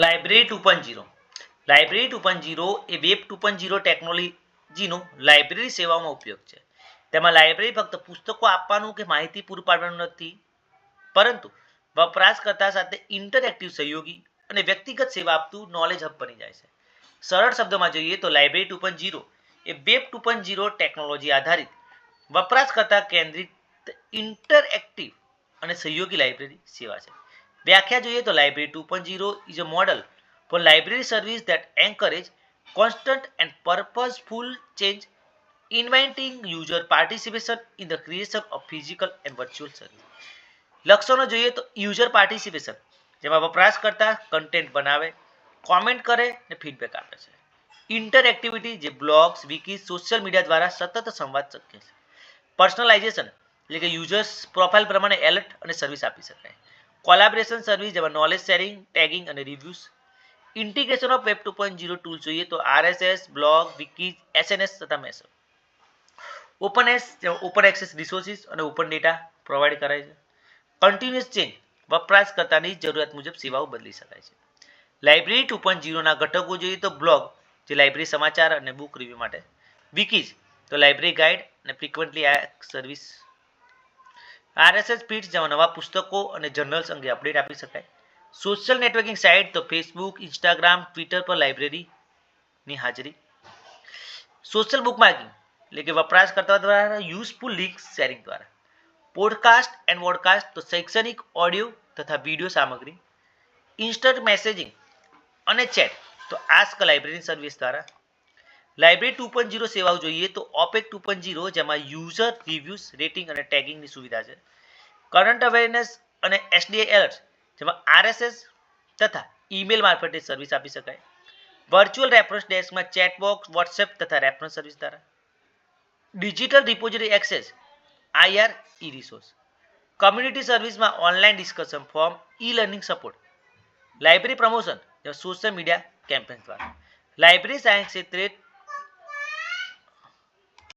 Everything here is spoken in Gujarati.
Library two point zero library two point zero એ વેબ ટુ પોઈન્ટ ઝીરો ટેકનોલોજીનો લાઇબ્રેરી સેવામાં ઉપયોગ છે. તેમાં લાઇબ્રેરી ફક્ત પુસ્તકો આપવાનું કે માહિતી પૂરું પાડવાનું નથી, પરંતુ વપરાશકર્તા સાથે ઇન્ટરેક્ટિવ સહયોગી અને વ્યક્તિગત સેવા આપતું નોલેજ હબ બની જાય છે. સરળ શબ્દોમાં જોઈએ તો લાઇબ્રેરી ટુ પોઈન્ટ ઝીરો એ web two point zero technology આધારિત વપરાશકર્તા કેન્દ્રિત ઇન્ટરએક્ટિવ અને સહયોગી લાઇબ્રેરી સેવા છે. વ્યાખ્યા જોઈએ તો library two point zero is a model for library service that encourage constant and purposeful change inviting user participation in the creation of physical and virtual service લક્ષણો જોઈએ તો યુઝર પાર્ટિસિપેશન જેમાં વપરાશકર્તા કન્ટેન્ટ બનાવે કોમેન્ટ કરે અને ફીડબેક આપે છે. ઇન્ટરએક્ટિવિટી જે બ્લોગ્સ વિકી સોશિયલ મીડિયા દ્વારા સતત સંવાદ શક્ય છે. પર્સનલાઇઝેશન એટલે કે યુઝર્સ પ્રોફાઇલ પ્રમાણે એલર્ટ અને સર્વિસ આપી શકાય. કોલાબરેશન સર્વિસ જેમાં નોલેજ શેરિંગ ટેગિંગ અને reviews integration of web two point zero tool જોઈએ તો આરએસએસ બ્લોગ વિકીઝ એસએનએસ તથા meso open S open access resources અને ઓપન ડેટા પ્રોવાઈડ કરાય છે. કન્ટિન્યુઅસ ચેન્જ વપરાશકર્તાની જરૂરિયાત મુજબ સેવાઓ બદલી શકાય છે. લાઇબ્રેરી ટુ પોઈન્ટ ઝીરોના ઘટકો જોઈએ તો બ્લોગ જે લાઇબ્રેરી સમાચાર અને બુક રિવ્યૂ માટે. વિકીઝ તો લાઇબ્રેરી ગાઈડ અને ફ્રિકવન્ટલી આ સર્વિસ આરએસએસ ફીડ્સ જેવા નવા પુસ્તકો અને જર્નલ્સ અંગે અપડેટ આપી શકાય. સોશિયલ નેટવર્કિંગ સાઇટ તો ફેસબુક ઇન્સ્ટાગ્રામ ટ્વિટર પર લાઇબ્રેરીની હાજરી. સોશિયલ બુક માર્કિંગ એટલે કે વપરાશકર્તા દ્વારા યુઝફુલ લિંક શેરિંગ દ્વારા. પોડકાસ્ટ એન્ડ વોડકાસ્ટ તો શૈક્ષણિક ઓડિયો તથા વીડિયો સામગ્રી. ઇન્સ્ટન્ટ મેસેજિંગ અને ચેટ તો આસ્ક લાઇબ્રેરી સર્વિસ દ્વારા. લાઇબ્રેરી ટુ પોઈન્ટ ઝીરો સેવાઓ જોઈએ તો ઓપેક ટુ પોઈન્ટ ઝીરો, જેમાં યુઝર રિવ્યુઝ, રેટિંગ અને ટેગિંગની સુવિધા છે. કરંટ અવેરનેસ અને એસડીએ એલર્ટ, જેમાં આરએસએસ તથા ઈમેલ મારફતે સર્વિસ આપી શકાય. વર્ચ્યુઅલ રેફરન્સ ડેસ્કમાં ચેટબોક્સ વોટ્સએપ તથા રેફરન્સ સર્વિસ દ્વારા. Digital repository access IR e resource community સર્વિસમાં online discussion forum e learning support. Library promotion social media campaign દ્વારા. લાઇબ્રેરી સાયન્સ ક્ષેત્રે